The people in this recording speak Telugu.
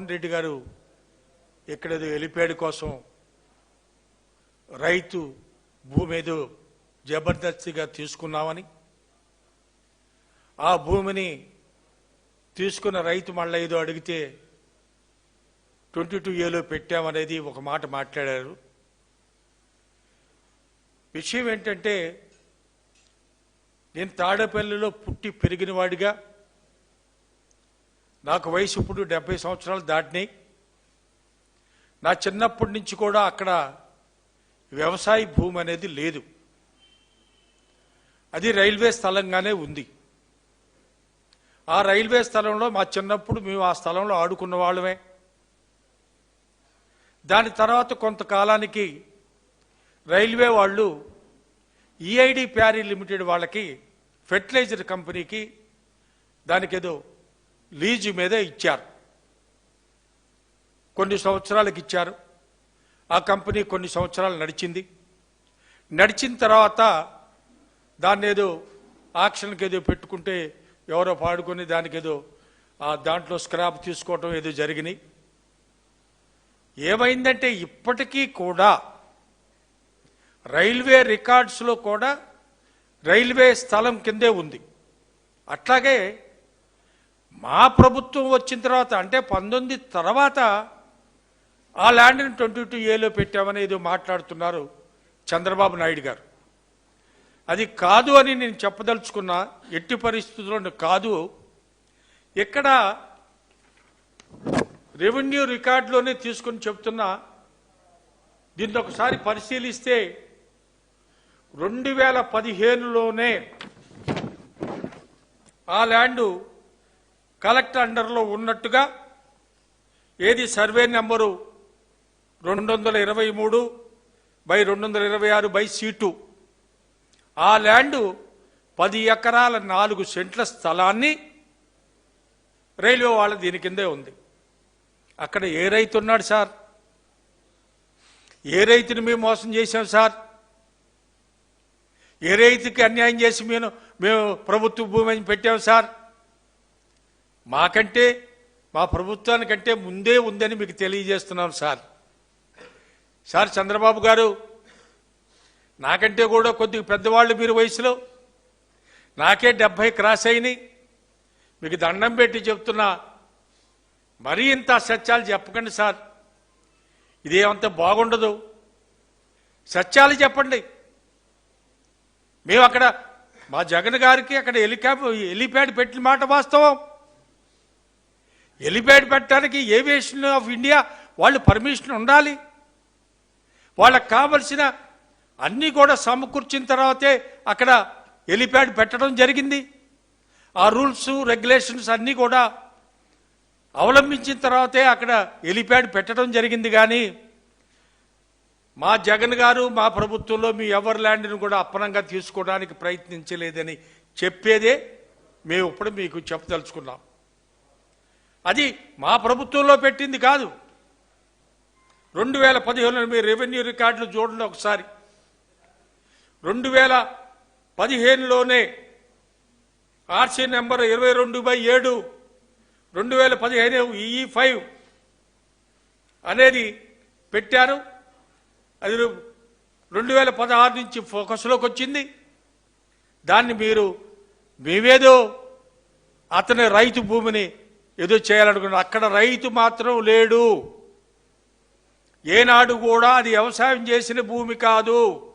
జగన్మోహన్ రెడ్డి గారు ఎక్కడేదో ఎలిపేడు కోసం రైతు భూమి ఏదో జబర్దస్తిగా తీసుకున్నామని ఆ భూమిని తీసుకున్న రైతు మళ్ళీ ఏదో అడిగితే ట్వంటీ టూ ఏలో పెట్టామనేది ఒక మాట మాట్లాడారు. విషయం ఏంటంటే నేను తాడేపల్లిలో పుట్టి పెరిగిన వాడిగా నాకు వయసు ఇప్పుడు డెబ్బై సంవత్సరాలు దాటినాయి. నా చిన్నప్పటి నుంచి కూడా అక్కడ వ్యవసాయ భూమి అనేది లేదు. అది రైల్వే స్థలంగానే ఉంది. ఆ రైల్వే స్థలంలో మా చిన్నప్పుడు మేము ఆ స్థలంలో ఆడుకున్న వాళ్ళమే. దాని తర్వాత కొంతకాలానికి రైల్వే వాళ్ళు ఈఐడి ప్యారీ లిమిటెడ్ వాళ్ళకి ఫెర్టిలైజర్ కంపెనీకి దానికి ఏదో లీజు మీద ఇచ్చారు. కొన్ని సంవత్సరాలకు ఇచ్చారు. ఆ కంపెనీ కొన్ని సంవత్సరాలు నడిచింది. నడిచిన తర్వాత దాన్ని ఏదో ఆక్షన్కి ఏదో పెట్టుకుంటే ఎవరో పాడుకొని దానికి ఏదో ఆ దాంట్లో స్క్రాప్ తీసుకోవటం ఏదో జరిగినాయి. ఏమైందంటే ఇప్పటికీ కూడా రైల్వే రికార్డ్స్లో కూడా రైల్వే స్థలం కిందే ఉంది. అట్లాగే మా ప్రభుత్వం వచ్చిన తర్వాత అంటే పంతొమ్మిది తర్వాత ఆ ల్యాండ్ని ట్వంటీ టూ ఏలో పెట్టామనేది మాట్లాడుతున్నారు చంద్రబాబు నాయుడు గారు. అది కాదు అని నేను చెప్పదలుచుకున్నా ఎట్టి పరిస్థితుల్లో కాదు. ఇక్కడ రెవెన్యూ రికార్డులోనే తీసుకుని చెప్తున్నా దీన్ని ఒకసారి పరిశీలిస్తే రెండు వేల పదిహేనులోనే ఆ ల్యాండు కలెక్టర్ అండర్లో ఉన్నట్టుగా ఏది సర్వే నెంబరు రెండు వందల ఇరవై మూడు బై రెండు వందల ఇరవై ఆరు బై సీటు ఆ ల్యాండు పది ఎకరాల నాలుగు సెంట్ల స్థలాన్ని రైల్వే వాళ్ళ దీని కిందే ఉంది. అక్కడ ఏ రైతు ఉన్నాడు సార్? ఏ రైతుని మేము మోసం చేశాం సార్? ఏ రైతుకి అన్యాయం చేసి మేము మేము ప్రభుత్వ భూమి అని పెట్టాం సార్? మాకంటే మా ప్రభుత్వానికంటే ముందే ఉందని మీకు తెలియజేస్తున్నాం సార్. సార్ చంద్రబాబు గారు నాకంటే కూడా కొద్దిగా పెద్దవాళ్ళు మీరు వయసులో. నాకే డెబ్భై క్రాస్ అయినాయి. మీకు దండం పెట్టి చెప్తున్నా. మరీ ఇంత సత్యాలు చెప్పకండి సార్. ఇదేమంత బాగుండదు. సత్యాలు చెప్పండి. మేము అక్కడ మా జగన్ గారికి అక్కడ హెలికాప్ హెలిప్యాడ్ పెట్టిన మాట వాస్తవం. హెలిప్యాడ్ పెట్టడానికి ఏవియేషన్ ఆఫ్ ఇండియా వాళ్ళు పర్మిషన్ ఉండాలి? వాళ్ళకి కావలసిన అన్నీ కూడా సమకూర్చిన తర్వాతే అక్కడ హెలిప్యాడ్ పెట్టడం జరిగింది. ఆ రూల్స్ రెగ్యులేషన్స్ అన్నీ కూడా అవలంబించిన తర్వాతే అక్కడ హెలిప్యాడ్ పెట్టడం జరిగింది కానీ మా జగన్ గారు మా ప్రభుత్వంలో మీ ఎవరి ల్యాండ్ని కూడా అప్పనంగా తీసుకోవడానికి ప్రయత్నించలేదని చెప్పేదే మేము ఇప్పుడు మీకు చెప్పదలుచుకున్నాం. అది మా ప్రభుత్వంలో పెట్టింది కాదు. రెండు వేల పదిహేనులో మీ రెవెన్యూ రికార్డులు చూడండి ఒకసారి. రెండు వేల పదిహేనులోనే ఆర్సీ నెంబర్ ఇరవై రెండు బై ఏడు రెండు వేల పదిహేను ఈ ఫైవ్ అనేది పెట్టారు. అది రెండు వేల పదహారు నుంచి ఫోకస్లోకి వచ్చింది. దాన్ని మీరు మేమేదో అతని రైతు భూమిని ఏదో చేయాలనుకున్నారు అక్కడ రైతు మాత్రం లేడు. ఏనాడు కూడా అది వ్యవసాయం చేసిన భూమి కాదు.